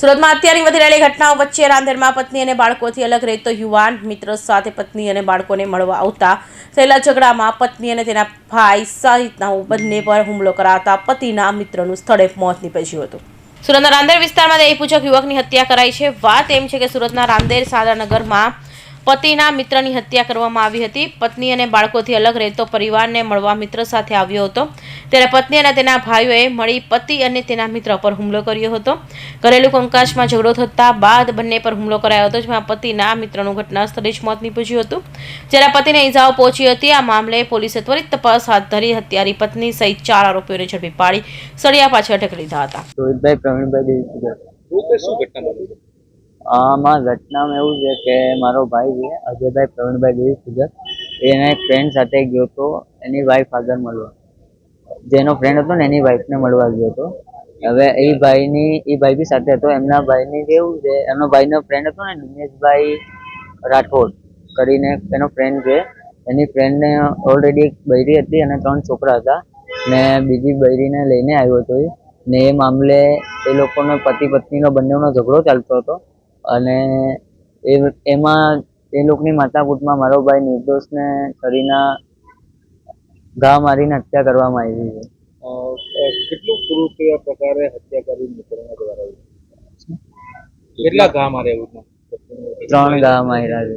સુરતમાં અત્યારની વધી રહેલી ઘટનાઓ વચ્ચે રાંદેરમાં પત્ની અને બાળકોથી અલગ રહેતો યુવાન મિત્ર સાથે પત્ની અને બાળકોને મળવા આવતા થયેલા ઝઘડામાં પત્ની અને તેના ભાઈ સહિતના બંને પર હુમલો કરાતા પતિના મિત્રનું સ્થળે મોત નીપજ્યું હતું. સુરતના રાંદેર વિસ્તારમાં દેહપૂજક યુવકની હત્યા કરાઈ છે. વાત એમ છે કે સુરતના રાંદેર સાદાનગરમાં પતિના મિત્રની હત્યા કરવામાં આવી હતી. પત્ની અને બાળકોથી અલગ રહેતો પરિવારને મળવા મિત્ર સાથે આવ્યો હતો. ત્યારે પત્ની અને તેના ભાઈઓએ મળી પતિ અને તેના મિત્ર પર હુમલો કર્યો હતો. ઘરેલું કંકાશમાં ઝઘડો થતા બાદ બંને પર હુમલો કરાયો હતો જેમાં પતિના મિત્રનું ઘટના સ્થળે જ મોત નીપજ્યું હતું. જ્યારે પતિને ઇજાઓ પહોંચી હતી આ મામલે પોલીસે ત્વરિત તપાસ હાથ ધરી હત્યારી પત્ની સહિત ચાર આરોપીઓને ઝડપી પાડી સળિયા પાછળ ઢકલી લીધા હતા. આમાં ઘટનામાં એવું છે કે મારો ભાઈ છે, અજયભાઈ પ્રવીણભાઈ દેવી પૂજક એને એક ફ્રેન્ડ સાથે ગયો હતો એની વાઈફ આગળ મળવા. જેનો ફ્રેન્ડ હતો ને, એની વાઈફને મળવા ગયો હતો હવે એ ભાઈની, એ ભાઈ બી સાથે હતો. એમના ભાઈની કેવું છે એમનો ભાઈનો ફ્રેન્ડ હતો ને, દિનેશભાઈ રાઠોડ કરીને એનો ફ્રેન્ડ છે. એની ફ્રેન્ડને ઓલરેડી એક બૈરી હતી અને ત્રણ છોકરા હતા. ને બીજી બૈરીને લઈને આવ્યો હતો ને એ મામલે એ લોકોનો પતિ પત્નીનો બંનેનો ઝઘડો ચાલતો હતો. અને એ એમાં એ લોકોની માથાકૂટમાં મારો ભાઈ નિર્દોષને શરીરના ઘા મારીને હત્યા કરવામાં આવી છે. કેટલું ક્રૂર કેવા પ્રકારે હત્યા કરી મિત્રોના દ્વારા કેટલા ઘા માર્યા ત્રણ ઘા માર્યા છે.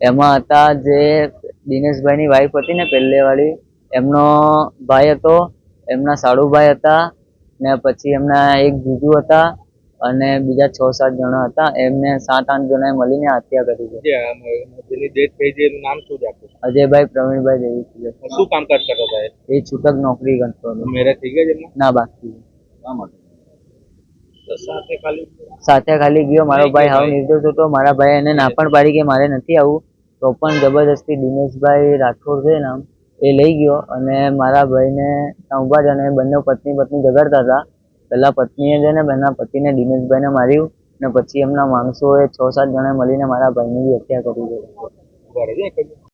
એમાં હતા જે દિનેશભાઈની વાઈફ હતી ને પહેલે વાળી એમનો ભાઈ હતો એમના સાડુભાઈ હતા ને પછી એમના એક જીજુ હતા અને બીજા છ સાત જણા હતા. એમને સાત આઠ જણાએ મળીને હત્યા કરી છે. જેની ડેથ થઈ છે એનું નામ શું છે અજયભાઈ પ્રવીણભાઈ દેવી શું કામ કરતા હતા એ? છૂટક નોકરી કરતો હતો. મેરેજ થઈ ગયા એમના? ના બાકી. સાથે ખાલી ગયો. મારો ભાઈ હાવ નિર્દોષ હતો. મારા ભાઈ એને ના પણ પાડી કે મારે નથી આવું. તો પણ જબરદસ્તી દિનેશભાઈ રાઠોડ છે નામ એ લઈ ગયો અને મારા ભાઈને ઊભા જ અને બંને પત્ની પત્ની ઝઘડતા હતા. પહેલા પત્નીએ છે ને એના પતિને દિનેશભાઈને માર્યું ને પછી એમના માણસોએ છ સાત જણાએ મળીને મારા ભાઈની બી હત્યા કરી છે.